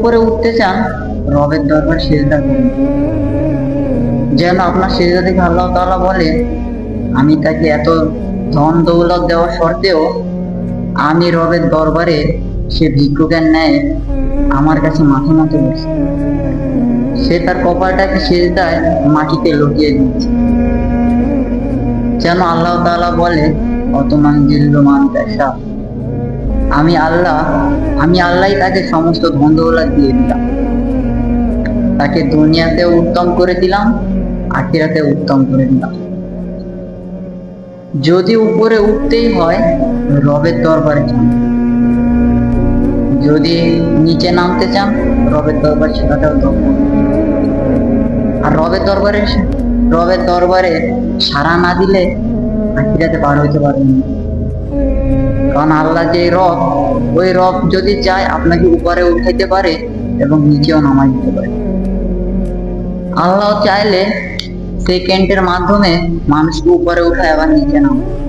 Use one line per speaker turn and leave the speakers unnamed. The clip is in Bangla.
উপরে উঠতে চান, রবের দরবার সেজদা করুন। যেন আপনার সেজদা দেখে আল্লাহ তাআলা বলে আমি তাকে এত ধন দৌলত দেওয়া সত্ত্বেও আমি রবের দরবারে সে ভিক্ষুকের ন্যায় আমার কাছে মাথা মতো বসে সে তার কপালটাকে সেজদায় মাটিতে লুকিয়ে দিচ্ছে যেন আল্লাহ তাআলা বলে অতমান জিল্লুমান পেশা আমি আল্লাহ, আমি আল্লাহই তাকে সমস্ত ধন দৌলত দিয়ে দিলাম। তাকে দুনিয়াতে উত্তম করে দিলাম আখিরাতে উত্তম করে দিলাম। যদি উপরে উঠতেই হয়, রবের দরবারে যান। যদি নিচে নামতে চান, রবের দরবার সেটাও দরকার। আর রবের দরবারে রবের দরবারে সারা না দিলে আখিরাতে পার হইতে পারবেন না। কারণ আল্লাহ যে রব, ওই রব যদি চায় আপনাকে উপরে উঠাইতে পারে এবং নিচেও নামাই দিতে পারে। আল্লাহ চাইলে সেকেন্ডের মাধ্যমে মানুষকে উপরে উঠায় আবার নিচে নামায়।